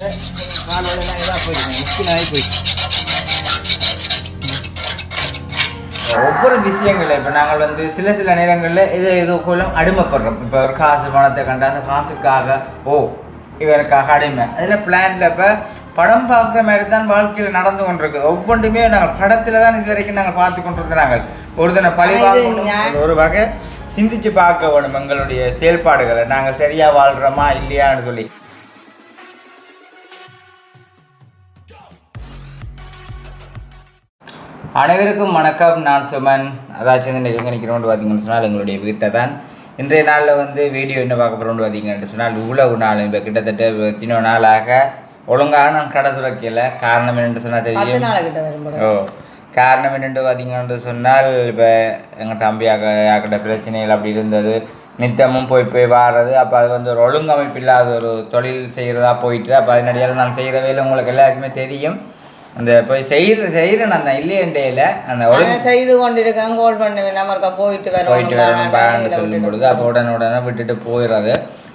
காலோடலாம் இதாக போயிடுங்க முக்கியமாகி போயிடுச்சு ஒவ்வொரு விஷயங்களில் இப்போ நாங்கள் வந்து சில சில நேரங்களில் இது இதுக்குள்ளும் அடிமைப்படுறோம். இப்போ ஒரு காசு பணத்தை கண்டு அந்த காசுக்காக ஓ இவனுக்காக அடிமை. அதில் பிளான்ல இப்போ படம் பார்க்குற மாதிரி தான் வாழ்க்கையில் நடந்து கொண்டிருக்குது ஒவ்வொன்றுமே நாங்கள் படத்தில் தான் இது வரைக்கும் நாங்கள் பார்த்து கொண்டிருந்தாங்க. ஒருத்தனை பழி ஆனா இது வாங்கணும் ஞா- அது ஒரு வகை சிந்திச்சு பார்க்க வேணும் எங்களுடைய செயல்பாடுகளை. நாங்கள் சரியாக வாழ்கிறோமா இல்லையான்னு சொல்லி. அனைவருக்கும் வணக்கம். நான் சுமன். அதாச்சும் இன்றைக்கி எங்கே நிற்கிறோம்னு பார்த்தீங்கன்னு சொன்னால் எங்களுடைய வீட்டை தான் இன்றைய நாளில் வந்து வீடியோ என்ன பார்க்க போகிறோம்னு பார்த்தீங்கன்னு சொன்னால் இவ்வளவு நாள் இப்போ கிட்டத்தட்ட எத்தனோ நாளாக ஒழுங்காக நான் கடை துறக்கல காரணம் என்னென்னு சொன்னால் தெரியும். ஓ காரணம் என்னென்று பார்த்தீங்கன்னு சொன்னால் இப்போ எங்கள் தம்பியாக யாக்கிட்ட பிரச்சனைகள் அப்படி இருந்தது. நித்தமும் போய் போய் வாடுறது அப்போ அது வந்து ஒரு ஒழுங்கமைப்பு இல்லாத ஒரு தொழில் செய்கிறதா போயிட்டு அப்போ அதனடியால் நான் செய்கிற வேலை உங்களுக்கு எல்லாருக்குமே தெரியும். அந்த போய் செய்கிற செய்கிறேன் அந்த இல்லையண்டையில் அந்த செய்து கொண்டிருக்கேன் கோல் பண்ணுவேன். நம்மளுக்கா போயிட்டு வரோம். போயிட்டு வரணும் சொல்லும் பொழுது அப்போ உடனே உடனே விட்டுட்டு போயிடுறது.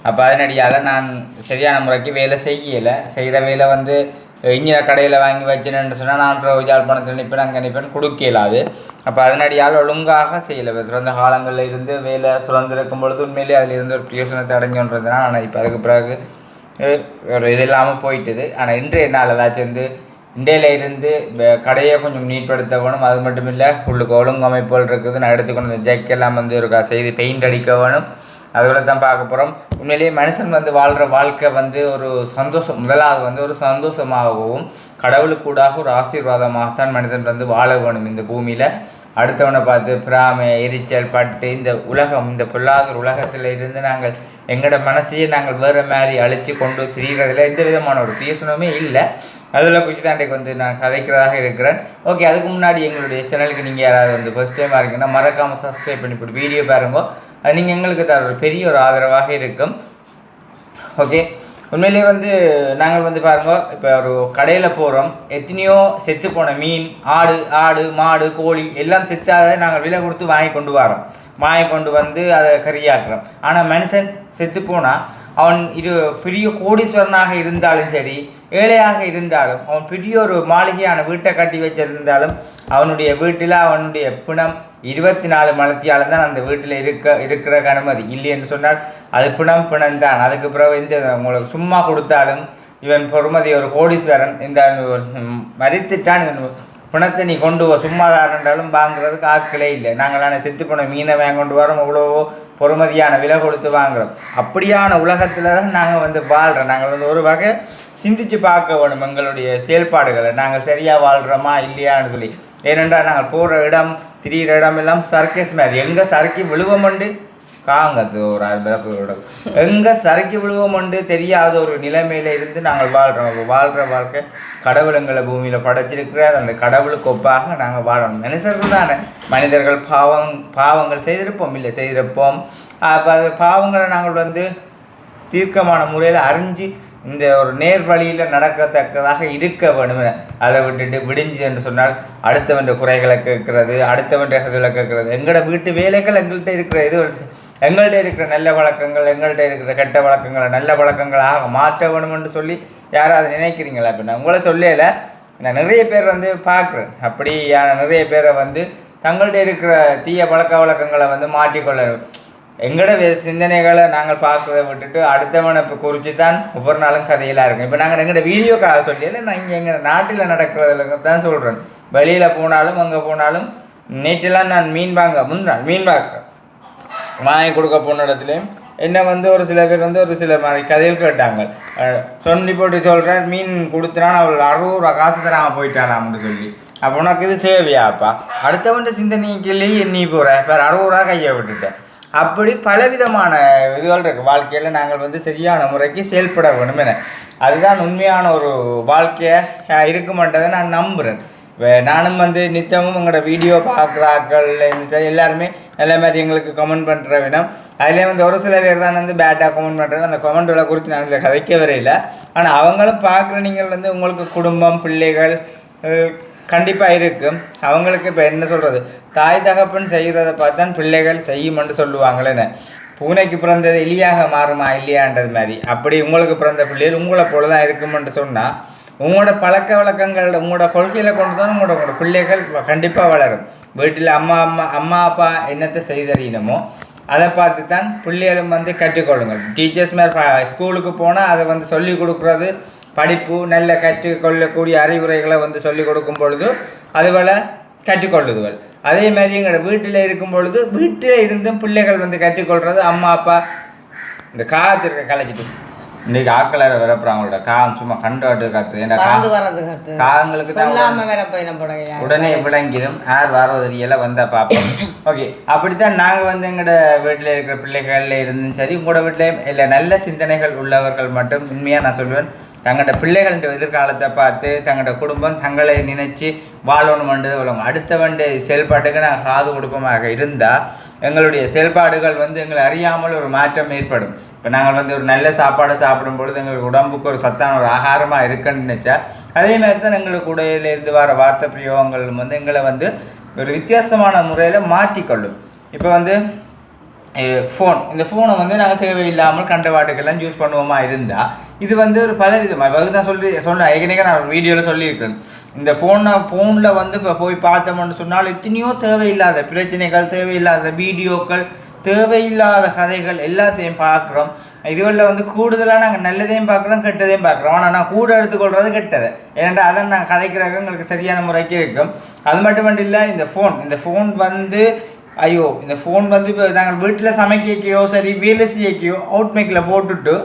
அப்போ அதனடியால் நான் சரியான முறைக்கு வேலை செய்யலை. செய்கிற வேலை வந்து இங்கே கடையில் வாங்கி வச்சினேன்னு சொன்னால் நான் அப்புறம் யாழ்ப்பாணத்தில் நிற்பேன் அங்கே நிற்பேன் கொடுக்கலாது அப்போ அதனடியால் ஒழுங்காக செய்யலை. சிறந்த காலங்களில் இருந்து வேலை சுரந்திருக்கும் பொழுது உண்மையிலே அதில் இருந்து ஒரு பிரயோசனத்தை அடைஞ்சோன்றதுனா ஆனால் இப்போ அதுக்கு பிறகு ஒரு இது இல்லாமல் போயிட்டுது. ஆனால் இன்றைய நாள் ஏதாச்சும் வந்து இண்டையில இருந்து கடையை கொஞ்சம் நீட்படுத்த வேணும் அது மட்டும் இல்லை உள்ளுக்கு ஒழுங்கமைப்புகள் இருக்குது. நான் எடுத்துக்கொண்டு இந்த ஜெக் எல்லாம் வந்து ஒரு செய்து பெயிண்ட் அடிக்க வேணும் அதோட தான் பார்க்க போகிறோம் உண்மையிலேயே மனுஷன் வந்து வாழ்கிற வாழ்க்கை வந்து ஒரு சந்தோஷம் முதலாவது வந்து ஒரு சந்தோஷமாகவும் கடவுளுக்கூடாக ஒரு ஆசீர்வாதமாகத்தான் மனிதன் வந்து வாழ வேணும் இந்த பூமியில். அடுத்தவனை பார்த்து பிராமை எரிச்சல் பட்டு இந்த உலகம் இந்த பொல்லாத உலகத்தில் இருந்து நாங்கள் எங்களோட மனசையே நாங்கள் வேறு மாதிரி அழித்து கொண்டு திரிகிறதுல எந்த விதமான ஒரு பேசணுமே இல்லை. அதில் குறித்து தான் வந்து நான் கதைக்கிறதாக இருக்கிறேன். ஓகே அதுக்கு முன்னாடி எங்களுடைய சேனலுக்கு நீங்கள் யாராவது வந்து ஃபஸ்ட் டைமாக இருக்கீங்கன்னா மறக்காமல் சப்ஸ்கிரைப் பண்ணி போட்டு வீடியோ பாருங்க. அது நீங்கள் எங்களுக்கு தர ஒரு பெரிய ஒரு ஆதரவாக இருக்கும். ஓகே உண்மையிலேயே வந்து நாங்கள் வந்து பாருங்க இப்போ ஒரு கடையில் போகிறோம் எத்தனையோ செத்து போன மீன் ஆடு ஆடு மாடு கோழி எல்லாம் செத்தாத நாங்கள் விலை கொடுத்து வாங்கி கொண்டு வரோம். வாங்கி கொண்டு வந்து அதை கறியாக்குறோம். ஆனால் மனுஷன் செத்து போனால் அவன் இரு பெரிய கோடீஸ்வரனாக இருந்தாலும் சரி ஏழையாக இருந்தாலும் அவன் பெரிய ஒரு மாளிகையான வீட்டை கட்டி வச்சிருந்தாலும் அவனுடைய வீட்டில் அவனுடைய பிணம் இருபத்தி நாலு மலத்தியால் தான் அந்த வீட்டில் இருக்க இருக்கிற அனுமதி இல்லை என்று சொன்னால் அது பிணம் பிணம் தான் அதுக்கு பிறகு இந்த உங்களுக்கு சும்மா கொடுத்தாலும் இவன் பொறுமதி ஒரு கோடீஸ்வரன். இந்த மறித்துட்டான். இவன் பிணத்தை நீ கொண்டு வா சும்மா தாரண்டாலும் வாங்குறதுக்கு ஆட்களே இல்லை. நாங்கள் ஆனால் செத்து போன மீனை வாங்கி கொண்டு வரோம். அவ்வளோவோ பொறுமதியான விலை கொடுத்து வாங்குறோம். அப்படியான உலகத்தில் தான் நாங்கள் வந்து வாழ்கிறோம் நாங்கள் வந்து ஒரு வகை சிந்திச்சு பார்க்க வேணும் எங்களுடைய செயல்பாடுகளை. நாங்கள் சரியாக வாழ்கிறோமா இல்லையான்னு சொல்லி. ஏனென்றால் நாங்கள் போகிற இடம் திரியிற இடம் எல்லாம் சர்க்கஸ் மாதிரி. எங்கே சறுக்கி விழுவோமண்டு காங்கத்து ஒரு பிறப்பு இடம் எங்கே சறுக்கி விழுவோம்னு தெரியாத ஒரு நிலைமையில இருந்து நாங்கள் வாழ்கிறோம் வாழ்கிற வாழ்க்கை கடவுள் எங்களை பூமியில் படைச்சிருக்கிறார். அந்த கடவுளுக்கு ஒப்பாக நாங்கள் வாழணும். மனுஷர்கள் தானே. மனிதர்கள் பாவம் பாவங்கள் செய்திருப்போம். இல்லை செய்திருப்போம். அப்போ அது பாவங்களை நாங்கள் வந்து தீர்க்கமான முறையில் அறிஞ்சு இந்த ஒரு நேர் வழியில் நடக்கத்தக்கதாக இருக்க வேணும் அதை விட்டுட்டு விடிஞ்சு என்று சொன்னால் அடுத்தவன் குறைகளை கேட்கறது அடுத்தவன் இதில் கேட்கறது. எங்களோட வீட்டு வேலைகள் எங்கள்கிட்ட இருக்கிற இது எங்கள்கிட்ட இருக்கிற நல்ல வழக்கங்கள் எங்கள்கிட்ட இருக்கிற கெட்ட வழக்கங்களை நல்ல வழக்கங்களாக மாற்ற வேணும் என்று சொல்லி யாராவது நினைக்கிறீங்களா? அப்படின்னா உங்களை சொல்லல. நான் நிறைய பேர் வந்து பார்க்குறேன். அப்படியான நிறைய பேரை வந்து தங்கள்கிட்ட இருக்கிற தீய பழக்க வழக்கங்களை வந்து மாற்றிக்கொள்ள எங்களோட வே- சிந்தனைகளை நாங்கள் பார்க்குறத விட்டுட்டு அடுத்தவனை இப்போ குறித்து தான் ஒவ்வொரு நாளும் கதையெல்லாம் இருக்கும். இப்போ நாங்கள் எங்களோட வீடியோக்காக சொல்லல நான் இங்கே எங்கள் நாட்டில் நடக்கிறதுல தான் சொல்கிறேன் வெளியில் போனாலும் அங்கே போனாலும் நேற்றெல்லாம் நான் மீன் வாங்க முன்னாள் மீன் வாங்க. வாங்கி கொடுக்க போன இடத்துலையும் என்ன வந்து ஒரு சில பேர் வந்து ஒரு சில மாதிரி கதைகள் கேட்டாங்க. சொல்லி போட்டு சொல்கிறேன் மீன் கொடுத்துறான் அவள் அறுபது ரூபா காசு தராம போயிட்டானாம்னு சொல்லி. அப்போ உனக்கு இது தேவையாப்பா? சிந்தனை சிந்தனைக்கு நீ போகிற வேறு அறுபது ரூபா கையை விட்டுட்டேன் அப்படி பலவிதமான இதுகள் இருக்குது வாழ்க்கையில் நாங்கள் வந்து சரியான முறைக்கு செயல்பட வேணும் என. அதுதான் உண்மையான ஒரு வாழ்க்கையாக இருக்குமென்றதை நான் நம்புகிறேன் நானும் வந்து நித்தமும் உங்களோட வீடியோ பார்க்குறாக்கள் எல்லாருமே எல்லா மாதிரி எங்களுக்கு கமெண்ட் பண்ணுற வேணும். அதிலே வந்து ஒரு சில பேர் தான் வந்து பேட்டாக கமெண்ட் பண்ணுறாங்க அந்த கமெண்ட்களை குறித்து நான் இதில் கதைக்க வரையில ஆனால் அவங்களும் பார்க்குற நீங்கள் வந்து உங்களுக்கு குடும்பம் பிள்ளைகள் கண்டிப்பாக இருக்கும் அவங்களுக்கு இப்போ என்ன சொல்கிறது தாய் தகப்பன் செய்கிறத பார்த்து தான் பிள்ளைகள் செய்யுமென்று சொல்லுவாங்களேன்னு. பூனைக்கு பிறந்தது எலியாக மாறுமா இல்லையான்றது மாதிரி. அப்படி உங்களுக்கு பிறந்த பிள்ளைகள் உங்களை போல தான் இருக்குமென்று சொன்னால் உங்களோட பழக்க வழக்கங்கள் உங்களோட கொள்கையில் கொண்டு தான் உங்களோட பிள்ளைகள் கண்டிப்பாக வளரும். வீட்டில் அம்மா அம்மா அம்மா அப்பா என்னத்தை செய்தறியணுமோ அதை பார்த்து தான் பிள்ளைகளும் வந்து கற்றுக்கொள்ளுங்கள். டீச்சர்ஸ் மாதிரி ஸ்கூலுக்கு போனால் அதை வந்து சொல்லி கொடுக்குறது படிப்பு நல்ல கற்றுக்கொள்ளக்கூடிய அறிவுரைகளை வந்து சொல்லி கொடுக்கும் பொழுது அதுபோல் கற்றுக்கொள்ளுதுவள் அதே மாதிரி எங்களோட வீட்டில் இருக்கும் பொழுது வீட்டில் இருந்தும் பிள்ளைகள் வந்து கற்றுக்கொள்கிறது அம்மா அப்பா இந்த காத்திருக்க கலைச்சிட்டு இன்றைக்கு ஆக்களை வரப்புறாங்களோட. காகம் சும்மா கண்டாட்டு காத்து. ஏன்னா கா பறந்து வர்றது கட்டு காகங்களுக்கு தான் உடனே விளங்கிடும். யார் வாரோதரியெல்லாம் வந்தால் பார்ப்போம். ஓகே அப்படித்தான் நாங்கள் வந்து எங்களோட வீட்டில் இருக்கிற பிள்ளைகள்ல இருந்தும் சரி உங்களோட வீட்டிலையும் இல்லை நல்ல சிந்தனைகள் உள்ளவர்கள் மட்டும் உண்மையாக நான் சொல்லுவேன் தங்களோட பிள்ளைகளின் எதிர்காலத்தை பார்த்து தங்களோட குடும்பம் தங்களை நினைச்சு வாழணுமென்றது உள்ளவங்க அடுத்தவண்டு செயல்பாட்டுக்கு நாங்கள் காது குடும்பமாக இருந்தால் எங்களுடைய செயல்பாடுகள் வந்து எங்களை அறியாமல் ஒரு மாற்றம் ஏற்படும். இப்போ நாங்கள் வந்து ஒரு நல்ல சாப்பாடு சாப்பிடும் பொழுது எங்களுக்கு உடம்புக்கு ஒரு சத்தான ஒரு ஆகாரமாக இருக்குன்னு நினச்சா அதே மாதிரி தான் எங்களுக்கு உடையிலேருந்து வர வார்த்தை பிரயோகங்கள் வந்து எங்களை வந்து ஒரு வித்தியாசமான முறையில் மாற்றிக்கொள்ளும். இப்போ வந்து ஃபோன் இந்த ஃபோனை வந்து நாங்கள் தேவையில்லாமல் கண்ட வாட்டுக்கெல்லாம் யூஸ் பண்ணுவோமா இருந்தால் இது வந்து ஒரு பல விதமாக இப்போ தான் சொல்லி சொன்ன ஏற்கனவே நான் வீடியோவில் சொல்லியிருக்கேன். இந்த ஃபோனை ஃபோனில் வந்து இப்போ போய் பார்த்தோம்னு சொன்னால் எத்தனையோ தேவையில்லாத பிரச்சனைகள் தேவையில்லாத வீடியோக்கள் தேவையில்லாத கதைகள் எல்லாத்தையும் பார்க்குறோம். இதுகளில் வந்து கூடுதலாக நாங்கள் நல்லதையும் பார்க்குறோம் கெட்டதையும் பார்க்குறோம். ஆனால் நான் கூட எடுத்துக்கொள்வது கெட்டது. ஏன்னா அதை நான் கதைக்கிறதுக்கு எங்களுக்கு சரியான முறைக்கு இருக்கும். அது மட்டும் இல்லை இந்த ஃபோன் இந்த ஃபோன் வந்து ஐயோ இந்த ஃபோன் வந்து இப்போ நாங்கள் வீட்டில் சமைக்கையோ சரி வேலை செய்யக்கையோ அவுட் மேக்கில் போட்டுட்டு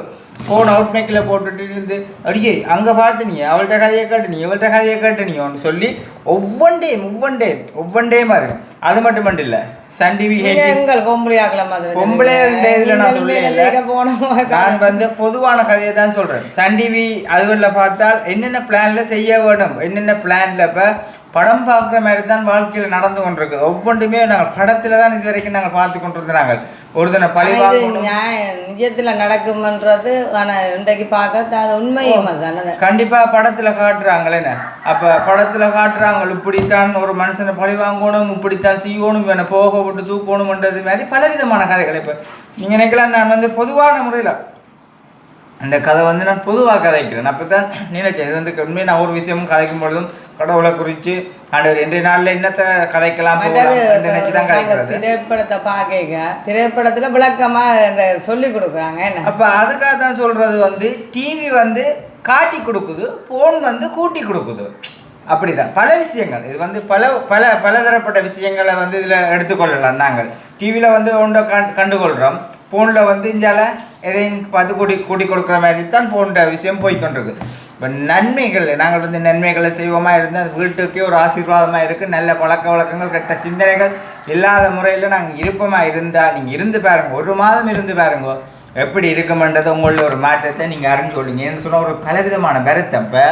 ஃபோன் அவுட் மேக்கில் போட்டுட்டு இருந்து அடியே அங்கே பார்த்து நீ அவள்கிட்ட கதையை கேட்டு நீ இவள்கிட்ட கதையை கேட்டு நீன்னு சொல்லி ஒவ்வொன்றையும் ஒவ்வொன்றையும் ஒவ்வொன்றையும் பாருங்க அது மட்டும் இல்லை. சன் டிவி எங்கள் பொம்பளையாக்கல மாதிரி பொம்பளை இதுல நான் சொல்லல. நான் வந்து பொதுவான கதையை தான் சொல்றேன். சன் டிவி அதுவில் பார்த்தால் என்னென்ன பிளான்ல செய்ய வேணும் என்னென்ன பிளான்ல இப்ப படம் பார்க்குற மாதிரி தான் வாழ்க்கையில் நடந்து கொண்டிருக்கு ஒவ்வொன்றுமே நாங்கள் படத்துல தான் இது வரைக்கும் நாங்கள் பார்த்து கொண்டிருந்தாங்க. ஒருத்தனை பழி இது வாங்கணும். நியாய- நிஜத்துல நடக்கும்ன்றது ஆனா இன்றைக்கு பார்க்க அது உண்மையும் அதுதானே. கண்டிப்பா படத்துல காட்டுறாங்களே அப்ப படத்துல காட்டுறாங்க இப்படித்தான் ஒரு மனுஷனை பழி வாங்கணும் இப்படித்தான் செய்யணும் இவனை போக விட்டு தூக்கணும்ன்றது மாதிரி பலவிதமான கதைகள். இப்ப நீங்க நினைக்கலாம் நான் வந்து பொதுவான முறையில அந்த கதை வந்து நான் பொதுவாக கதைக்கிறேன். அப்போ தான் நினைச்சேன். இது வந்து உண்மையை நான் ஒரு விஷயமும் கதைக்கும் பொழுதும் கடவுளை குறித்து ஆண்டவர் இன்றைய நாளில் என்னத்தை கதைக்கலாம் நினைச்சு தான் கதைக்கிறது. திரைப்படத்தை பார்க்க திரைப்படத்துல விளக்கமா இந்த சொல்லி கொடுக்குறாங்க. அப்போ அதுக்காக தான் சொல்கிறது வந்து டிவி வந்து காட்டி கொடுக்குது ஃபோன் வந்து கூட்டி கொடுக்குது. அப்படிதான். பல விஷயங்கள். இது வந்து பல பல பலதரப்பட்ட விஷயங்களை வந்து இதில் எடுத்துக்கொள்ளலாம் நாங்கள். டிவியில் வந்து ஒன்றை கண் கண்டுகொள்கிறோம் ஃபோனில் வந்து இந்தால எதையும் பார்த்து கூட்டி கூட்டி கொடுக்குற மாதிரி தான் போன்ற விஷயம் போய்க்கொண்டிருக்கு. இப்போ நன்மைகள் நாங்கள் வந்து நன்மைகளை செய்வோமா இருந்தால் அது வீட்டுக்கே ஒரு ஆசீர்வாதமாக இருக்குது நல்ல பழக்க வழக்கங்கள் கெட்ட சிந்தனைகள் இல்லாத முறையில் நாங்கள் இருப்பமாக இருந்தால் நீங்கள் இருந்து பாருங்க. ஒரு மாதம் இருந்து பாருங்க. எப்படி இருக்குமென்றதை உங்களோட ஒரு மாற்றத்தை நீங்கள் அறிஞ்சு கொள்ளுங்க. ஏன்னு சொன்னால் ஒரு பலவிதமான வருத்தம். இப்போ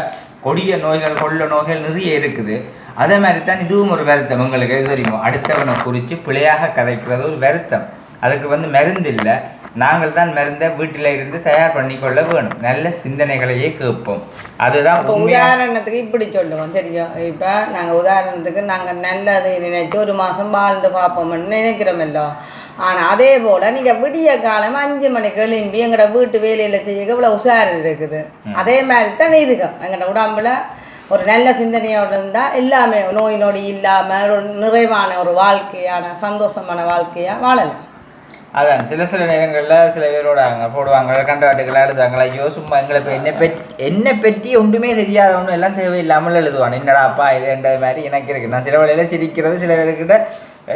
கொடிய நோய்கள் கொள்ள நோய்கள் நிறைய இருக்குது. அதே மாதிரி தான் இதுவும் ஒரு வருத்தம். உங்களுக்கு எது தெரியுமோ? அடுத்தவனை குறித்து பிழையாக கதைக்கிறது ஒரு வருத்தம். அதுக்கு வந்து மருந்து இல்லை. நாங்கள் தான் மருந்தை வீட்டில் இருந்து தயார் பண்ணிக்கொள்ள வேணும். நல்ல சிந்தனைகளையே கேட்போம். அதுதான் உதாரணத்துக்கு இப்படி சொல்லுவோம் சரியா? இப்போ நாங்கள் உதாரணத்துக்கு நாங்கள் நல்லது நினைச்சு ஒரு மாதம் வாழ்ந்து பார்ப்போம்னு நினைக்கிறோமல்லோ ஆனால் அதே போல் நீங்கள் விடிய காலம் அஞ்சு மணிக்கு எழும்பி எங்களோட வீட்டு வேலையில் செய்ய இவ்வளோ உஷார் இருக்குது. அதே மாதிரி தான் இருக்கும் எங்களோட உடம்புல ஒரு நல்ல சிந்தனையோடு இருந்தால் எல்லாமே நோய் நொடி இல்லாமல் ஒரு நிறைவான ஒரு வாழ்க்கையான சந்தோஷமான வாழ்க்கையாக வாழலாம். அதான் சில சில நேரங்களில் சில பேரோட அங்கே போடுவாங்க கண்டாட்டுகளை எழுதுவாங்களா ஐயோ சும்மா எங்களை இப்போ என்னை பற்றி என்னை பற்றி ஒன்றுமே தெரியாத ஒன்றும் எல்லாம் தேவையில்லாமல் எழுதுவான். என்னடா அப்பா இதுன்ற மாதிரி எனக்கு இருக்குது நான் சில வழியில் சிரிக்கிறது சில பேர்கிட்ட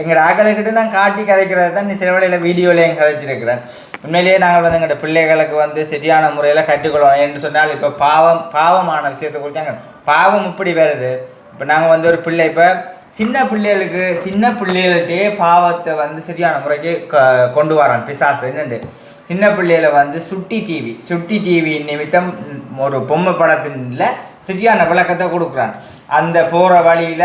எங்களோட ஆக்களுக்கிட்ட நான் காட்டி கதைக்கிறது தான் நீ சில வேளையில் வீடியோலையும் கதைச்சிருக்கிறேன் உண்மையிலேயே நாங்கள் வந்து எங்களோட பிள்ளைகளுக்கு வந்து சரியான முறையில் கற்றுக்கொள்ளணும் என்று சொன்னால் இப்போ பாவம் பாவமான விஷயத்தை குறித்தாங்க பாவம் இப்படி வருது. இப்போ நாங்கள் வந்து ஒரு பிள்ளை இப்போ சின்ன பிள்ளைகளுக்கு சின்ன பிள்ளைகளுக்கே பாவத்தை வந்து சரியான முறைக்கு க- கொண்டு வரான். பிசாசு என்னண்டு? சின்ன பிள்ளையில வந்து சுட்டி டிவி சுட்டி டிவி நிமித்தம் ஒரு பொம்மை படத்தின்ல சரியான விளக்கத்தை கொடுக்குறான். அந்த போகிற வழியில்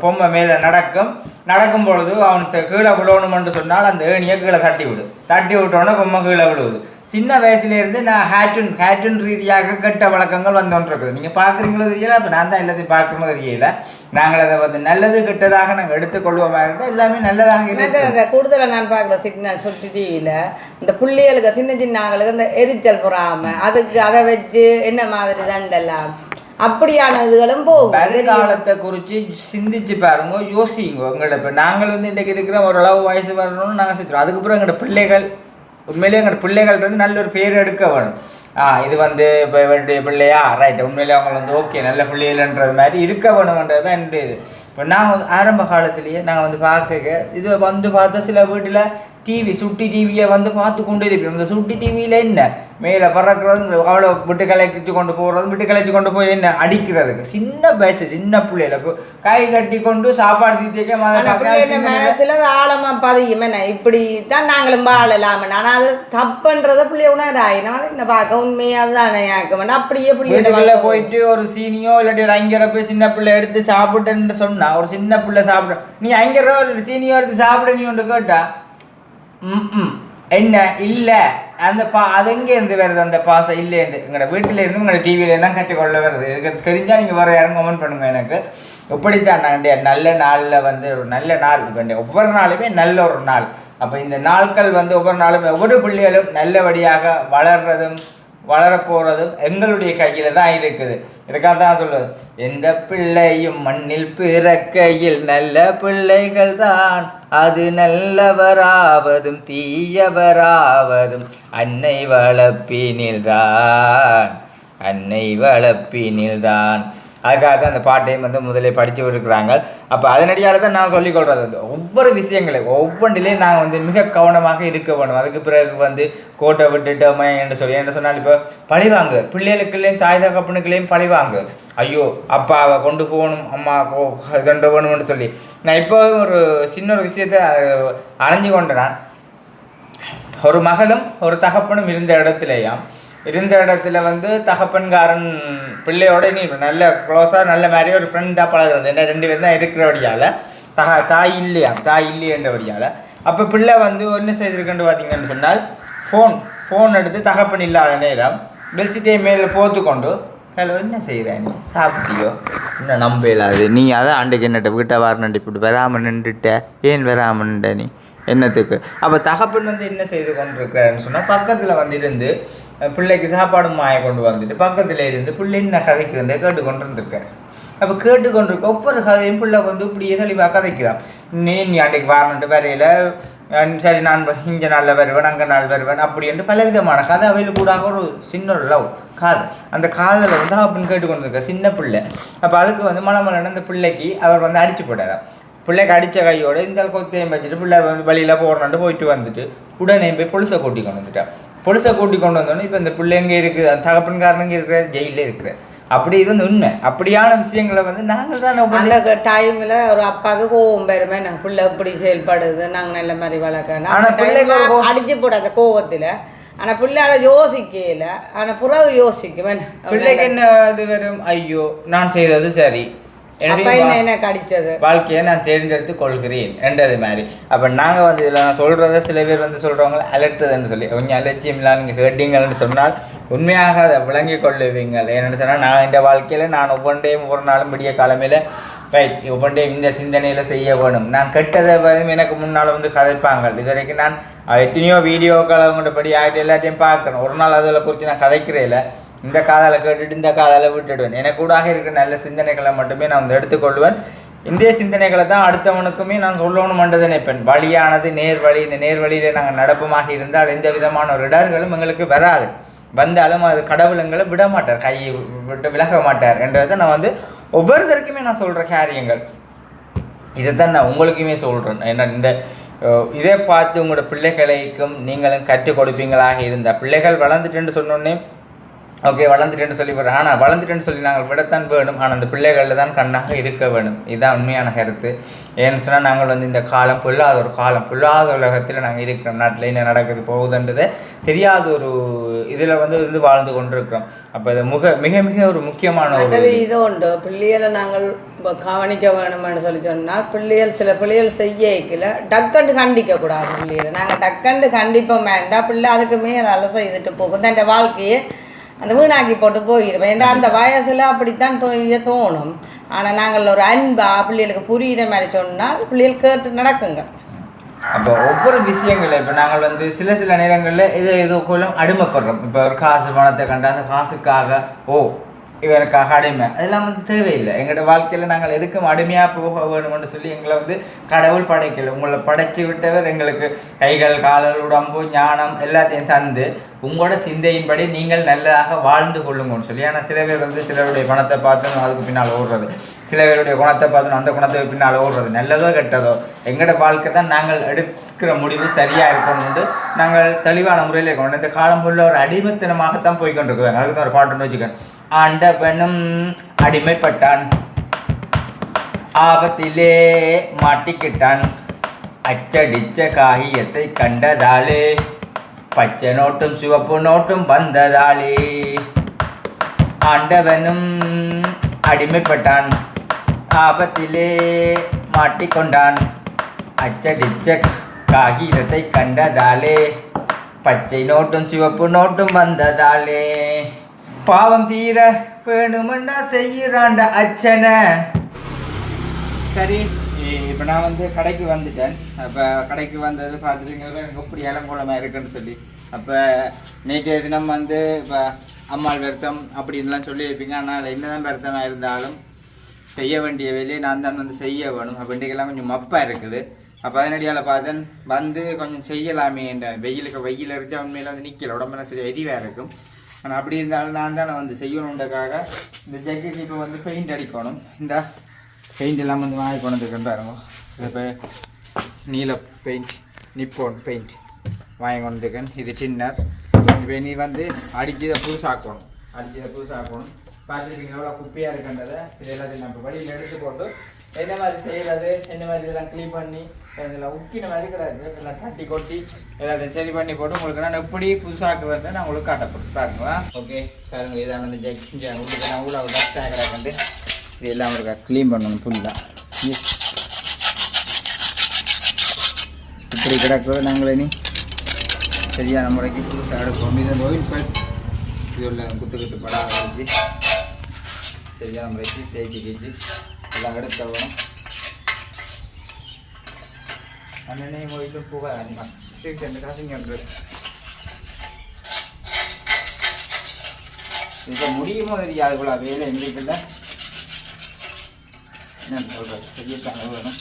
பொம்மை மேலே நடக்கும். நடக்கும் பொழுது அவனுக்கு கீழே விழணுமென்று சொன்னால் அந்த ஏணியை கீழே தட்டி விடு. தட்டி விட்டோன்னே பொம்மை கீழே விழுவுது. சின்ன வயசுலேருந்து நான் ஹேட்டுன் ஹேட்டுன் ரீதியாக கெட்ட வழக்கங்கள் வந்து இருக்குது நீங்கள் பார்க்குறீங்களோ தெரியல அப்போ நான் தான் எல்லாத்தையும் பார்க்கணும் தெரியல. நாங்கள் அதை வந்து நல்லது கெட்டதாக நாங்கள் எடுத்துக்கொள்வோமா இருந்தால் எல்லாமே நல்லதாக இருக்கு கூடுதலாக நான் பார்க்கல சிக்னல் சுட்டி டிவியில். இந்த புள்ளிகளுக்கு சின்ன சின்ன ஆளுக்கு இந்த எரிச்சல் பொறாம அதுக்கு அதை வச்சு என்ன மாதிரி தண்டெல்லாம்? அப்படியான இதுகளும் போகும். வருங்காலத்தை குறித்து சிந்திச்சு பாருங்க யோசிங்க. எங்கள்ட்ட இப்போ நாங்கள் வந்து இன்றைக்கு இருக்கிற ஓரளவு வயசு வரணும்னு நாங்கள் செஞ்சுருவோம் அதுக்கப்புறம் எங்களோட பிள்ளைகள் உண்மையிலேயே எங்களோட பிள்ளைகள் வந்து நல்ல ஒரு பேர் எடுக்க வேணும். ஆ இது வந்து இப்போ என்னுடைய பிள்ளையா? ரைட் உண்மையிலே அவங்க வந்து ஓகே நல்ல பிள்ளைகள்ன்றது மாதிரி இருக்க வேணுமன்றது தான் என்னுடைய இது இப்போ நான் வந்து ஆரம்ப காலத்திலேயே நாங்கள் வந்து பார்க்க இது வந்து பார்த்தா சில வீட்டில் டிவி சுட்டி டிவியை வந்து பார்த்து கொண்டு இருப்போம் இந்த சுட்டி டிவியில் என்ன? மேலே பறக்கிறது அவ்வளோ விட்டு கலைச்சு கொண்டு போகிறது விட்டு கலைச்சு கொண்டு போய் என்ன? அடிக்கிறதுக்கு. சின்ன வயசு சின்ன பிள்ளையில. கை தட்டி கொண்டு சாப்பாடு மனசுல அது ஆழமா பதியும். என்ன? இப்படி தான் நாங்களும் வாழலாம். ஆனா அது தப்புன்றத பிள்ளைய உணராய் நான் என்ன பார்க்க? உண்மையா தானே யாக்க அப்படியே பிள்ளைய போயிட்டு ஒரு சீனியோ இல்லாட்டி ஒரு அங்கரை போய் சின்ன பிள்ளை எடுத்து சாப்பிட்டுன்னு சொன்னா ஒரு சின்ன பிள்ளை சாப்பிட நீ இல்லை சீனியோ எடுத்து சாப்பிட நீ ஒன்று கேட்டா என்ன? இல்லை. அந்த பா அது எங்கே இருந்து வருது அந்த பாசம்? இல்லைன்னு எங்களோட வீட்டில் இருந்து உங்களோட டிவியில தான் கற்றுக்கொள்ள வருது. இதுக்கு தெரிஞ்சால் நீங்கள் வேறு யாரும் கமெண்ட் பண்ணுங்க எனக்கு. இப்படித்தான் நான் நல்ல நாளில் வந்து ஒரு நல்ல நாள். இப்போ ஒவ்வொரு நாளுமே நல்ல ஒரு நாள். அப்போ இந்த நாட்கள் வந்து ஒவ்வொரு நாளும் ஒவ்வொரு பிள்ளைகளும் நல்லபடியாக வளர்றதும் வளரப்போகிறதும் எங்களுடைய கையில் தான் இருக்குது. இதுக்காக தான் சொல்லுவது எந்த பிள்ளையும் மண்ணில் பிறக்கையில் நல்ல பிள்ளைகள் தான். அது நல்லவராவதும் தீயவராவதும் அன்னை வளர்ப்பினில்தான் அன்னை வளர்ப்பினில்தான் அதுக்காக தான் அந்த பாட்டையும் வந்து முதலே படித்து இருக்கிறாங்க அப்போ அதனடியால் தான் நான் சொல்லிக்கொள்கிறது வந்து ஒவ்வொரு விஷயங்களையும் ஒவ்வொன்றிலையும் நாங்கள் வந்து மிக கவனமாக இருக்க வேணும் அதுக்கு பிறகு வந்து கோட்டை விட்டுட்டோமே என்று சொல்லி என்ன சொன்னால் இப்போ பழிவாங்க. பிள்ளைகளுக்குள்ளேயும் தாய் தகப்பனுக்குள்ளேயும் பழிவாங்க. ஐயோ அப்பாவை கொண்டு போகணும் அம்மா போ கொண்டு போகணும்னு சொல்லி. நான் இப்போ ஒரு சின்ன ஒரு விஷயத்தை அலைஞ்சு கொண்டேன். ஒரு மகளும் ஒரு தகப்பனும் இருந்த இடத்துலையாம் இருந்த இடத்துல வந்து தகப்பன்காரன் பிள்ளையோட நீ நல்ல க்ளோஸாக நல்ல மாதிரி ஒரு ஃப்ரெண்டாக பழகிறது. என்ன ரெண்டு பேரும் தான் இருக்கிறபடியால். தக தாய் இல்லையா? தாய் இல்லையன்றபடியால். அப்போ பிள்ளை வந்து என்ன செய்திருக்குன்னு பார்த்தீங்கன்னு சொன்னால் ஃபோன் ஃபோன் எடுத்து தகப்பன் இல்லாத நேரம் பெல்சிட்டே மேலே போத்து கொண்டு ஹலோ என்ன செய்கிற நீ? சாப்பிட்டியோ? இன்னும் நம்ப இல்லாது. நீ அதான் அன்றைக்கு என்னட்ட வீட்டை நண்டி இப்படி வராமல் நின்றுட்ட. ஏன் வராமல் நின்ற நீ? என்னத்துக்கு? அப்போ தகப்பன் வந்து என்ன செய்து கொண்டிருக்கிறாருன்னு சொன்னால் பக்கத்தில் வந்து இருந்து பிள்ளைக்கு சாப்பாடு மாய கொண்டு வந்துட்டு பக்கத்தில் இருந்து பிள்ளை என்ன கதைக்குதுன்றே கேட்டு கொண்டு இருந்திருக்காரு அப்போ கேட்டு கொண்டிருக்க ஒவ்வொரு கதையும் பிள்ளை வந்து இப்படியே தெளிவாக கதைக்குதான் நீ நீ அன்றைக்கு வரணுன்ட்டு வரையில சரி நான் இங்கே நாளில் வருவேன் அங்கே நாள் வருவேன் அப்படின்ட்டு பல விதமான கதை அவையில் கூட ஒரு சின்ன ஒரு லவ் காதல். அந்த காதலை வந்து அப்படின்னு கேட்டுக்கொண்டிருக்க சின்ன பிள்ளை. அப்போ அதுக்கு வந்து மலமலன்னு அந்த பிள்ளைக்கு அவர் வந்து அடிச்சு போட்டாராம். பிள்ளைக்கு அடித்த கையோடு இந்த கொத்தையும் வச்சுட்டு பிள்ளை வந்து வழியில் போடணுன்ட்டு போயிட்டு வந்துட்டு உடனே போய் பொலிசை கொட்டி கொண்டு வந்துட்டான் பொலிசை கூட்டி கொண்டு வந்தோடனே இப்போ இந்த பிள்ளை எங்கே இருக்குது அந்த தகப்பன்காரனுங்க இருக்கிற ஜெயிலில் இருக்கிற அப்படி இது வந்து உண்மை. அப்படியான விஷயங்களை வந்து நாங்கள் தான் அந்த டைம்ல ஒரு அப்பாவுக்கு கோவம் பெருமை நான் பிள்ளை இப்படி செயல்படுது? நாங்க நல்ல மாதிரி வளர்க்கணும். ஆனா அந்த பிள்ளைக்கு ஒரு timeல கோவம். அடிச்சு போடாத கோவத்துல ஆனா பிள்ளை அதை யோசிக்கல ஆனா பிறகு யோசிக்கும். என்ன? பிள்ளைக்கு என்ன இது வரும்? ஐயோ நான் செய்தது சரி. வாழ்க்கையை நான் தேர்ந்தெடுத்து கொள்கிறேன் என்றது மாதிரி. அப்போ நாங்கள் வந்து இதில் நான் சொல்கிறத சில பேர் வந்து சொல்கிறவங்க அலட்டுதுன்னு சொல்லி கொஞ்சம் அலட்சியம் இல்லாம நீங்கள் கேட்டீங்கன்னு சொன்னால் உண்மையாக அதை விளங்கி கொள்ளுவீங்க ஏன்னு சொன்னால் நான் இந்த வாழ்க்கையில் நான் ஒவ்வொன்றையும் ஒவ்வொரு நாளும் விடிய காலமையில் ரைட் ஒவ்வொன்றையும் இந்த சிந்தனையில் செய்ய வேணும். நான் கெட்டதை வந்து எனக்கு முன்னால் வந்து கதைப்பாங்க இது வரைக்கும் நான் எத்தனையோ வீடியோக்களை அவங்கள்ட்ட படி ஆகிட்டு எல்லாத்தையும் பார்க்கணும். ஒரு நாள் அதில் குறித்து நான் கதைக்கிறேன் இந்த காதலை கேட்டுட்டு இந்த காதலை விட்டுடுவேன். எனக்கூடாக இருக்கிற நல்ல சிந்தனைகளை மட்டுமே நான் வந்து எடுத்துக்கொள்வேன். இந்த சிந்தனைகளை தான் அடுத்தவனுக்குமே நான் சொல்லணுமென்று நினைப்பேன். வழியானது நேர் வழி இந்த நேர் வழியில நாங்கள் நடப்பமாக இருந்தால் எந்த விதமான ஒரு இடர்களும் எங்களுக்கு வராது. வந்தாலும் அது கடவுளுங்களை விட மாட்டார். கையை விட்டு விலக மாட்டார் என்றதை நான் வந்து ஒவ்வொருத்தருக்குமே நான் சொல்கிற காரியங்கள். இதை தான் நான் உங்களுக்குமே சொல்கிறேன் ஏன்னா இந்த இதை பார்த்து உங்களோட பிள்ளைகளுக்கும் நீங்களும் கற்றுக் கொடுப்பீங்களாக இருந்த பிள்ளைகள் வளர்ந்துட்டுன்னு சொன்னோன்னே ஓகே வளர்ந்துட்டேன்னு சொல்லி ஆனால் வளர்ந்துட்டேன்னு சொல்லி நாங்கள் விடத்தான் வேணும் ஆனால் அந்த பிள்ளைகளில் தான் கண்ணாக இருக்க வேணும் இதுதான் உண்மையான கருத்து. ஏன்னு சொன்னால் நாங்கள் வந்து இந்த காலம் பொல்லாத ஒரு காலம் பொல்லாத உலகத்தில் நாங்கள் இருக்கிறோம். நாட்டில் என்ன நடக்குது போகுதுன்றது தெரியாத ஒரு இதில் வந்து இது வாழ்ந்து கொண்டிருக்கிறோம். அப்போ இது முக மிக மிக ஒரு முக்கியமான ஒரு இது உண்டு. பிள்ளைகளை நாங்கள் கவனிக்க வேணும்னு சொல்லி சொன்னால் பிள்ளைகள் சில பிள்ளைகள் செய்யல டக்கண்டு கண்டிக்க கூடாது பிள்ளைகளை. நாங்கள் டக்கண்டு கண்டிப்போம் வேண்டாம். பிள்ளை அதுக்கு அலசை இது போகும். தன் வாழ்க்கையை அந்த வீணாக்கி போட்டு போயிடுவேன் ஏன்னா அந்த வயசில் அப்படித்தான் தோணிய தோணும். ஆனால் நாங்கள் ஒரு அன்பா பிள்ளைகளுக்கு புரியுற மாதிரி சொன்னால் பிள்ளைகள் கேட்டு நடக்குங்க. அப்போ ஒவ்வொரு விஷயங்களும் இப்போ நாங்கள் வந்து சில சில நேரங்களில் இது இதுக்குள்ளும் அடிமைப்படுறோம். இப்போ ஒரு காசு பணத்தை கண்டால் அந்த காசுக்காக ஓ இவனுக்காக அடிமை. அதெல்லாம் வந்து தேவையில்லை. எங்களோட வாழ்க்கையில் நாங்கள் எதுக்கும் அடிமையாக போக வேணும்னு சொல்லி எங்களை வந்து கடவுள் படைக்கல. உங்களை படைச்சி விட்டவர் எங்களுக்கு கைகள் கால்கள் உடம்பு ஞானம் எல்லாத்தையும் தந்து உங்களோட சிந்தையின்படி நீங்கள் நல்லதாக வாழ்ந்து கொள்ளுங்கன்னு சொல்லி. ஏன்னா சில பேர் வந்து சிலருடைய பணத்தை பார்த்து அதுக்கு பின்னால் ஓடுறது. சில பேருடைய குணத்தை பார்த்து அந்த குணத்தை பின்னால் ஓடுறது. நல்லதோ கெட்டதோ. எங்களோட வாழ்க்கை தான் நாங்கள் எடுக்கிற முடிவு சரியாக இருக்கணும்னு நாங்கள் தெளிவான முறையில் இருக்கணும் இந்த காலம் ஃபுல்லாக ஒரு அடிமைத்தனமாகத்தான் போய் அதுக்கு தான் ஒரு பாட்டுன்னு வச்சுக்கேன் ஆண்டவனும் அடிமைப்பட்டான். ஆபத்திலே மாட்டிக்கிட்டான். அச்சடிச்ச காகியத்தை கண்டதாலே பச்சை நோட்டும் சிவப்பு நோட்டும் வந்ததாலே ஆண்டவனும் அடிமைப்பட்டான். ஆபத்திலே மாட்டிக்கொண்டான். அச்சடிச்ச காகிதத்தை கண்டதாலே பச்சை நோட்டும் சிவப்பு நோட்டும் வந்ததாலே பாவம் தீர வேணுமெண்டா செய்யறாண்ட அச்சனை. சரி. இப்போ நான் வந்து கடைக்கு வந்துட்டேன். அப்போ கடைக்கு வந்தது பார்த்துருங்க எப்படி இளங்கோலமாக இருக்குன்னு சொல்லி. அப்போ நேற்றைய தினம் வந்து இப்போ அம்மாள் வருத்தம் அப்படின்லாம் சொல்லியிருப்பீங்க ஆனால் என்னதான் வருத்தமாக இருந்தாலும் செய்ய வேண்டிய வேலையை நான் தான் வந்து செய்ய வேணும். அப்போ இன்றைக்கெல்லாம் கொஞ்சம் மப்பாக இருக்குது. அப்போ அதனடியால் பார்த்தேன் வந்து கொஞ்சம் செய்யலாமே என்ற வெயிலுக்கு வெயில் அடித்தா உண்மையில வந்து நிற்கல உடம்பெல்லாம் சரி எரிவாக இருக்கும். ஆனால் அப்படி இருந்தாலும் நான் தானே வந்து செய்யணுன்றக்காக இந்த ஜக்கெட் இப்போ வந்து பெயிண்ட் அடிக்கணும். இந்த பெயிண்ட் எல்லாம் வந்து வாங்கி கொண்டு வந்துருக்கேன் பாருங்க. இப்போ நீல பெயிண்ட் நிப்போன் பெயிண்ட் வாங்கி கொண்டுருக்கேன் இது சின்னர் இப்போ நீ வந்து அடிக்கிறதை புதுசாக்கணும் அடிச்சதை புதுசாக்கணும் பார்த்துருக்கீங்க எவ்வளோ குப்பையாக இருக்கின்றதை. இது எல்லாத்தையும் நம்ம வழியில் எடுத்து போட்டு என்ன மாதிரி செய்கிறது என்ன மாதிரி இதெல்லாம் க்ளீன் பண்ணி இதெல்லாம் உக்கின மாதிரி கிடையாது எல்லாம் தட்டி கொட்டி எல்லாத்தையும் சரி பண்ணி போட்டு உங்களுக்கு நான் எப்படி புதுசாக்கு வந்து நான் உங்களுக்கு காட்டப்பட்டு பாருங்களா ஓகே. பாருங்க இதான் வந்து ஜெக் உங்களுக்கு நான் உள்ள டஸ்ட்டாக கிடக்குண்டு இது எல்லாம் இருக்கா க்ளீன் பண்ணணும் ஃபுல்லாக இப்படி கிடக்குறது நாங்களே நீ. சரியான முறைக்கு புதுசாக எடுப்போம். இது நோயில் பல் இது உள்ள குத்து குத்து படம் வச்சு சரியான முறைக்கு தேய்ச்சி கீச்சு எல்லாம் எடுத்து வேணும் அண்ணனே போயிட்டு போகாது சிக்ஸ் ரெண்டு காசுங்க ஒன்று இப்போ முடியுமோ தெரியாது போல வேலை எங்களுக்குள்ள என்ன சொல்கிறது செய்யத்தாங்க வேணும்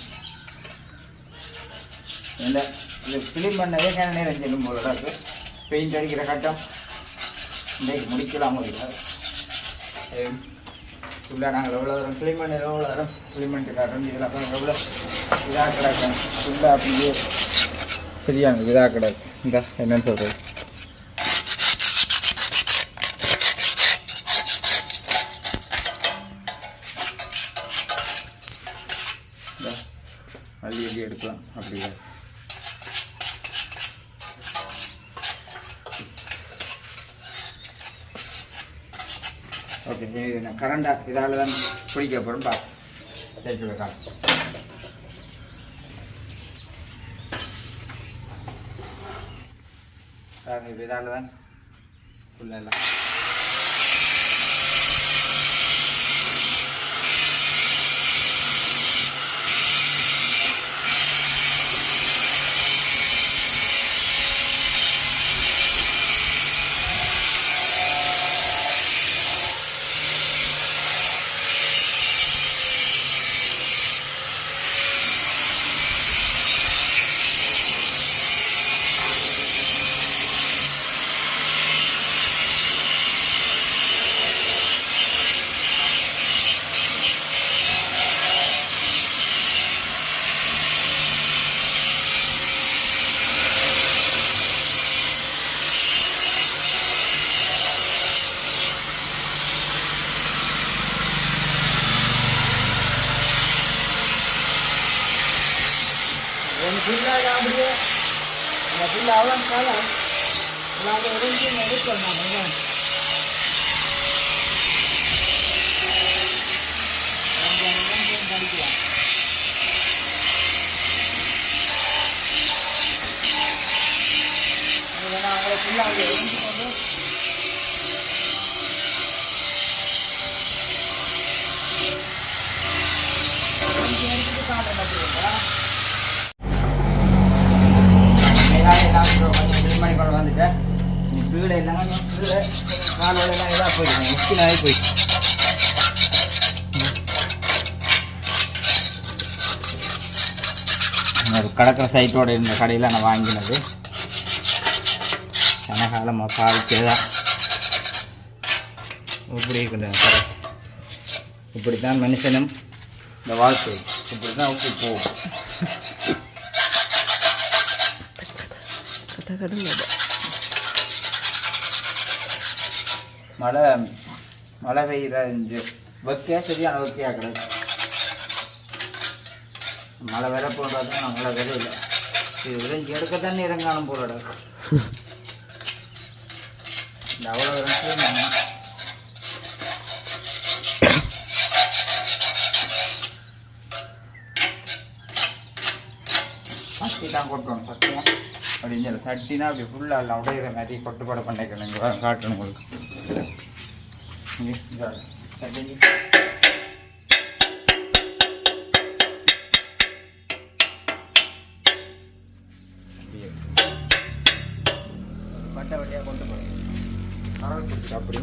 இல்லை இது ஃபிலிம் பண்ணதே கேன நேரம் செல்லும் போல தான் இருக்குது பெயிண்ட் அடிக்கிற கட்டம். இன்றைக்கு முடிக்கலாம் முடியாது ஃபுல்லாக நாங்கள் எவ்வளோ தூரம் ஃபிலிம் எவ்வளோ தூரம் ஃபிலிம் பண்ணிட்டு காட்டுறோம். இதில் அப்புறம் எவ்வளோ இதாக கிடக்கும்? ஃபுல்லாக அப்படியே சரியான இதாக கிடக்கு. இந்த என்னன்னு சொல்கிறது இந்த அள்ளி அள்ளி எடுக்கலாம்? அப்படியே. நான் கரண்டாக இதால் தான் பிடிக்கப்படும் பார்ப்போம் தேய்ச்சி வைக்கலாம் இதால் தான் ஃபுல்லாக உள்ளாக எரிஞ்சு கொண்டு கீழே எல்லாம் கீழே காலோட எல்லாம் இதாக போயிடுங்க மிஷின் ஆகி போயிடுச்சு ஒரு கடற்கரை சைட்டோட இருந்த கடையில் நான் வாங்கினது. கனகாலமாக பாதிக்கதான் இப்படி இருக்கின்ற சார் இப்படி தான் மனுஷனும் இந்த வாழ்க்கை. இப்படி தான் ஊற்றி போகும் மழை மழை பெய்கிற வெக்கையா சரியான வெக்கையா கிடையாது. மழை வேற போடுறது மழை வேற இல்லை. இது விளைஞ்சி எடுக்க தண்ணி இறங்கானும் போகிற இந்த அவ்வளோ இறங்கி சட்டி தான் கொட்டணும் சட்டியா அப்படின்னு சொல்லி சட்டினா அப்படி ஃபுல்லாக எல்லாம் உடையிற மாதிரி கொட்டுப்பாடு பண்ணிக்கணும். இங்கே காட்டணும் உங்களுக்கு. சட்டி கரல் கொடுத்துட்டு அப்படி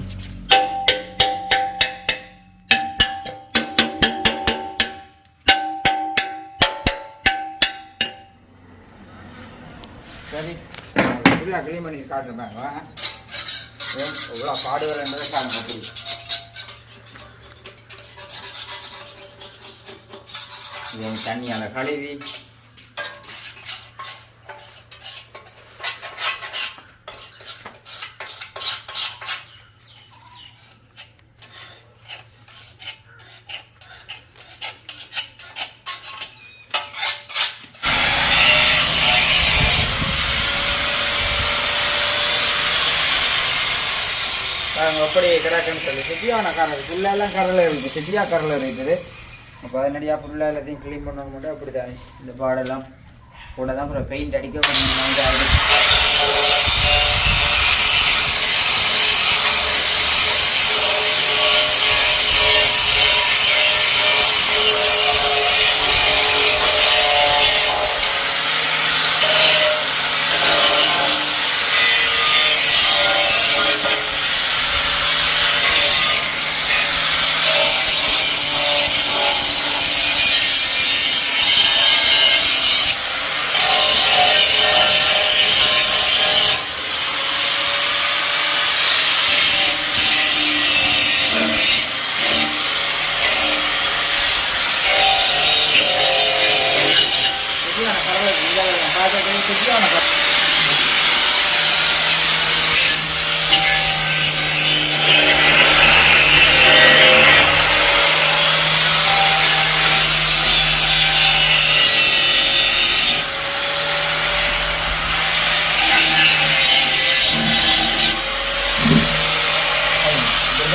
சரி. ஃபுல்லாக க்ளீன் பண்ணி காட்டுறேன் வா எவ்வளோ என்பதை காரணம் அப்படி தண்ணியால் கழுவி நாங்கள் அப்படி கிடக்குன்னு சொல்லி சிட்டியான கடல் ஃபுல்லாலாம் கடலில் இருக்குது செட்டியாக கடலை இருக்குது. அப்போ அதனடியாக ஃபுல்லாக எல்லாத்தையும் க்ளீன் பண்ண மட்டும் அப்படி தானே இந்த பாடெல்லாம் கூட தான் அப்புறம் பெயிண்ட் அடிக்க கொஞ்சம்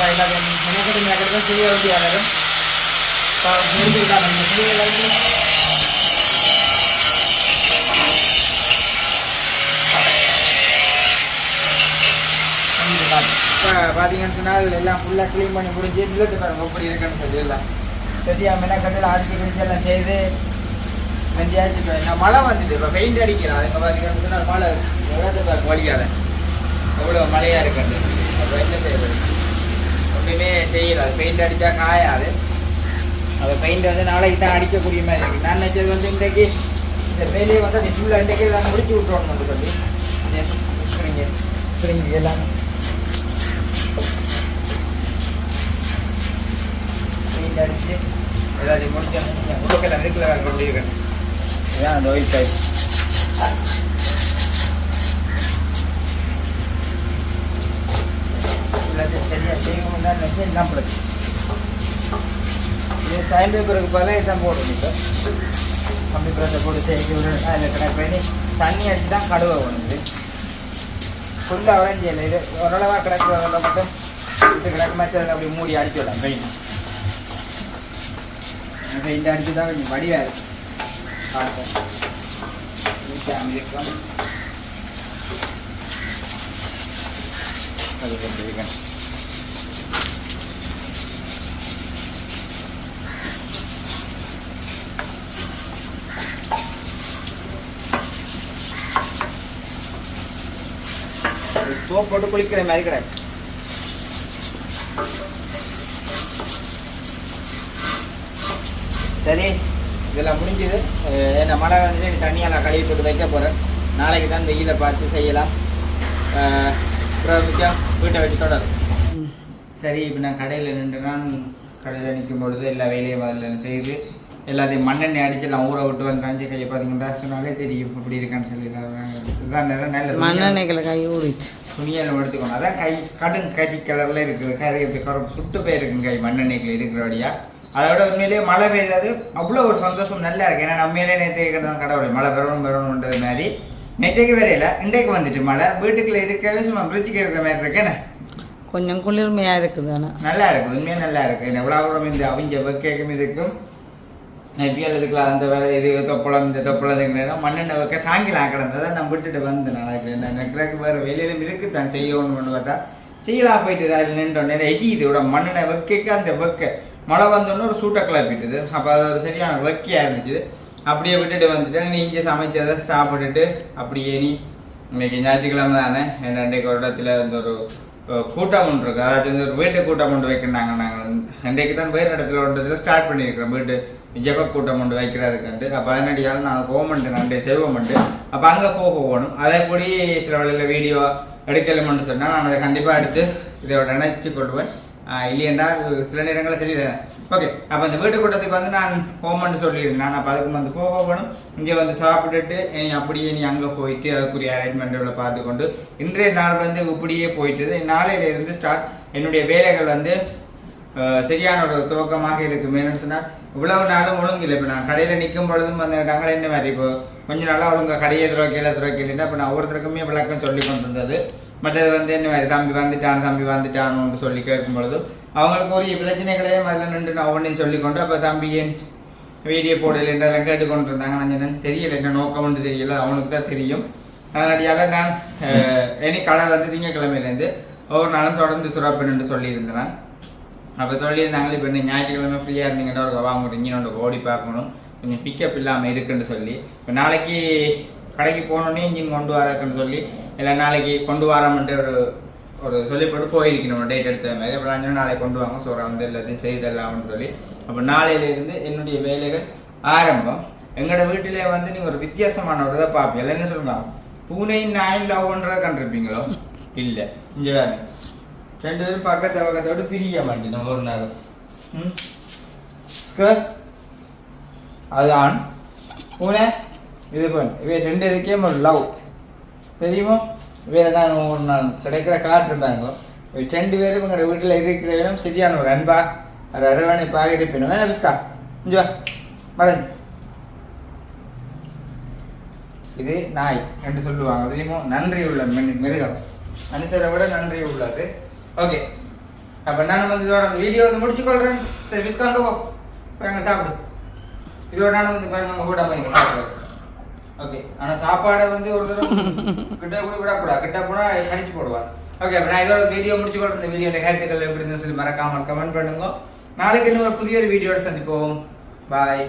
துபாய் எல்லாத்தையும் மெனக்கெட்டு மெனக்கெட்டு தான் செய்ய வேண்டியது முடிச்சுக்கிட்டாங்க செய்ய எல்லாத்தையும் இப்போ பார்த்தீங்கன்னு சொன்னால் எல்லாம் ஃபுல்லாக க்ளீன் பண்ணி முடிஞ்சு நிலத்து பாருங்க எப்படி இருக்குன்னு சொல்லி எல்லாம் சரியா மெனக்கட்டில் அடிச்சு கிடிச்சு எல்லாம் செய்து வெந்தியாச்சு இப்போ மழை வந்துட்டு இப்போ பெயிண்ட் அடிக்கலாம் அதுங்க பார்த்தீங்கன்னு சொன்னால் மழை நிலத்து பாருங்க வலிக்காத எவ்வளோ மழையாக இருக்குது அப்போ என்ன செய்யுது எப்பயுமே செய்யலாம் அது பெயிண்ட் அடித்தா காயாது. அந்த பெயிண்ட் வந்து நாளைக்கு தான் அடிக்கக்கூடிய மாதிரி இருக்குது நான் நினச்சது வந்து இன்றைக்கு இந்த வேலையை வந்து அது ஃபுல்லாக இன்றைக்கு நான் முடிச்சு விட்ருவோம் வந்து சொல்லி ஸ்ப்ரிங்கு ஸ்ப்ரிங்கு எல்லாம் பெயிண்ட் அடிச்சு எல்லாத்தையும் முடிச்சு உடக்கெல்லாம் இருக்குல்ல கொண்டு இருக்கேன் இதான் அந்த ஒயிட் டைப் எல்லாத்தையும் சரியாக செய்யணும்னா நினச்சி என்ன பண்ணுது இது டைம் பேப்பருக்கு பதிலாக இதான் போடணும் இப்போ கம்பி பிரத்தை போட்டு தேய்ச்சி விடணும் அதில் கணக்கு பண்ணி தண்ணி அடித்து தான் கடுவை வந்து ஃபுல்லாக உடஞ்சி இல்லை. இது ஓரளவாக கிடக்கு கிடக்கிறதில் மட்டும் இது கிடக்கு மாதிரி அப்படி மூடி அடிச்சு விடலாம் பெயின் பெயிண்ட் அடிச்சு தான் கொஞ்சம் வடிவாக இருக்கு. பார்ப்போம் நீட்டாக இருக்கும் அது கொஞ்சம் இருக்கேன் சோப் போட்டு குளிக்கிற மாதிரி கிடையாது. சரி இதெல்லாம் முடிஞ்சது. என்ன மழை வந்து தண்ணியாக கழுவி போட்டு வைக்க போகிறேன் நாளைக்கு தான் வெயிலை பார்த்து செய்யலாம். அப்புறம் வீட்டை வச்சு தொடரும். சரி இப்போ நான் கடையில் நின்று நான் கடையில் நிற்கும் பொழுது எல்லா வேலையும் அதில் செய்து எல்லாத்தையும் மண்ணெண்ணெய் அடிச்சு எல்லாம் ஊற விட்டு வந்து கஞ்சி கையை பார்த்தீங்கன்னா சொன்னாலே தெரியும் அப்படி இருக்கான்னு சொல்லி. இதுதான் நல்ல மண்ணெண்ணெய்களை கை ஊறிட்டு. துணியெல்லாம் எடுத்துக்கணும். அதான் கை கடும் கஞ்சி கலரில் இருக்குது. கறி இப்படி கரு சுட்டு போயிருக்கும் கை மண்ணெண்ணெய்க்கு இருக்கிறபடியா. அதை விட உண்மையிலேயே மழை பெய்தது அவ்வளோ ஒரு சந்தோஷம் நல்லா இருக்கு. ஏன்னா நம்மளே நேற்று தான் கடவுளை. மழை பெறணும் பெறணுன்றது மாதிரி. நேற்றைக்கு வரையில இன்றைக்கு வந்துட்டு மழை. வீட்டுக்குள்ள இருக்கவே சும்மா பிரிட்ஜுக்கு இருக்கிற மாதிரி இருக்கேன்னு கொஞ்சம் குளிர்மையா இருக்குது ஆனா. நல்லா இருக்குது. உண்மையாக நல்லா இருக்கு எவ்வளோ இந்த அவிஞ்ச வைக்கும் இதுக்கும். நெப்பியல் இதுக்குலாம் அந்த வேலை இது தொப்பளம் இந்த தொப்பளம் இதுக்குன்னா மண்ணெண்ணெய் வைக்க சாங்கிலாம் கிடந்ததை. நான் விட்டுட்டு வந்து நான் நினைக்கிறேன் வேறு வெளியில இருக்கு தான் செய்யணும்னு பார்த்தா செய்யலாம் போயிட்டு அதில் நின்றோன்னே எகி இதோட மண்ணெண்ணெய் வைக்க அந்த வைக்க. மழை வந்தோடனே ஒரு சூட்டை கிளப்பிட்டுது. அப்போ அது ஒரு சரியான வெக்கையாக இருந்துச்சு. அப்படியே விட்டுட்டு வந்துட்டேன். நீ இங்கே சமைச்சதை சாப்பிட்டுட்டு அப்படியே நீ இன்னைக்கு ஞாயிற்றுக்கிழமை தானே. என் அன்றைக்கு ஒரு இடத்துல இந்த ஒரு கூட்டம் ஒன்று இருக்கு அதாச்சும் வந்து ஒரு வீட்டு கூட்டம் ஒன்று வைக்கிறாங்க நாங்கள் இன்றைக்கு தான் வேறு இடத்துல ஒரு ஸ்டார்ட் பண்ணியிருக்கிறோம். வீட்டு ஜெப கூட்டம் ஒன்று வைக்கிறதுக்கு அப்போ அதனடியால் நான் கோமண்டு நன்றி செய்வோம்ண்டு அப்போ அங்கே போக போகணும். அதை கூடி சில வழியில் வீடியோ எடுக்கலும்னு சொன்னால் நான் அதை கண்டிப்பாக எடுத்து இதோட இணைச்சு கொள்வேன். இல்லையென்றால் சில நேரங்களில் சரி ஓகே அப்போ அந்த வீட்டு கூட்டத்துக்கு வந்து நான் ஹோமன்னு சொல்லியிருந்தேன் நான் அப்போ அதுக்கு வந்து போக போகணும் இங்கே வந்து சாப்பிட்டுட்டு இனி அப்படியே நீ அங்கே போயிட்டு அதுக்குரிய அரேஞ்ச்மெண்ட்டுகளை பார்த்துக்கொண்டு இன்றைய நாள் வந்து இப்படியே போயிட்டுது. நாளையில இருந்து ஸ்டார்ட் என்னுடைய வேலைகள் வந்து சரியான ஒரு துவக்கமாக இருக்கும். என்னன்னு சொன்னால் இவ்வளவு நாளும் ஒழுங்கில்லை. இப்போ நான் கடையில் நிற்கும் பொழுதும் வந்து என்ன மாதிரி இப்போ கொஞ்ச நாளாக ஒழுங்கா கடையை துறக்கையில் துறக்கையில் இப்போ நான் ஒவ்வொருத்தருக்குமே விளக்கம் சொல்லி கொண்டு மற்றது வந்து என்ன மாதிரி தம்பி வந்துட்டான் தம்பி வந்துட்டான்னு சொல்லி கேட்கும் பொழுது அவங்களுக்கு ஒரு பிரச்சனைகளையும் அதில் நின்று நான் ஒவ்வொன்றையும் சொல்லிக்கொண்டு அப்போ தம்பி ஏன் வீடியோ போடல என்றெல்லாம் கேட்டுக்கொண்டு இருந்தாங்க நான் என்னன்னு தெரியல என்ன நோக்கம்னு தெரியல அவனுக்கு தான் தெரியும் அதனால நான் அஹ், இனி கடை வந்து திங்கக்கிழமையிலேருந்து ஒவ்வொரு நாளும் தொடர்ந்து துறப்பேன்னு சொல்லியிருந்தேன் நான் அப்போ சொல்லியிருந்தாங்களே இப்போ இன்னும் ஞாயிற்றுக்கிழமை ஃப்ரீயாக இருந்தீங்கன்னா ஒரு வாங்க இங்கே ஓடி பார்க்கணும் கொஞ்சம் பிக்கப் இல்லாமல் இருக்குன்னு சொல்லி இப்போ நாளைக்கு கடைக்கு போனோடனே இன்ஜின் கொண்டு வரக்குன்னு சொல்லி இல்லை நாளைக்கு கொண்டு வரோம்ன்ற ஒரு ஒரு சொல்லிப்பட்டு போயிருக்கணும். டேட் எடுத்த மாதிரி. அப்புறம் அஞ்சு நாளைக்கு கொண்டு வாங்க. ஸோ வந்து எல்லாத்தையும் செய்தரலாம்னு சொல்லி. அப்போ நாளையிலேருந்து என்னுடைய வேலைகள் ஆரம்பம். எங்களோட வீட்டிலே வந்து நீங்கள் ஒரு வித்தியாசமான ஒரு இதை பார்ப்பீங்க. என்ன சொல்லுங்க பூனையும் நாயும் லவ் பண்ணுறதை கண்டிருப்பீங்களோ? இல்லை. இங்கே வேறு ரெண்டு பேரும் பக்கத்து பக்கத்தோடு பிரிய மாட்டேன். ஒரு நாள். ம்? அதுதான் பூனை. இது பண்ணு இவை ரெண்டு இருக்கே லவ் தெரியுமோ? வேறு நான் ஒன்று கிடைக்கிற காற்று பாருங்க. இவை ரெண்டு பேரும் எங்களோட வீட்டில் இருக்கிற விடம் சரியான ஒரு அன்பா ஒரு அரவணைப்பாக இருப்பினும். வேணா பிஸ்கா இஞ்சி வா. இது நாய் என்று சொல்லுவாங்க. தெரியுமோ? நன்றி உள்ள மிரு- மிருகம். மனுஷரை விட நன்றி உள்ளது. ஓகே அப்போ நான் வந்து இதோட அந்த வீடியோ வந்து முடிச்சுக்கொள்கிறேன் சரி பிஸ்காங்க போ. போய் அங்கே சாப்பிடு. இதோட நான் வந்து பாருங்க நம்ம கூட பண்ணி ஓகே ஆனால் சாப்பாடை வந்து ஒரு தடவை கிட்ட கூட விடக்கூடாது. கிட்ட போனா கணிச்சு போடுவா ஓகே அப்போ நான் இதோட வீடியோ முடிச்சுக்கொள்கிறேன் இந்த வீடியோ கருத்துக்கள் எப்படி இருந்தாலும் சொல்லி மறக்காமல் கமெண்ட் பண்ணுங்க. நாளைக்கு இன்னும் ஒரு புதிய ஒரு வீடியோட சந்திப்போம். பாய்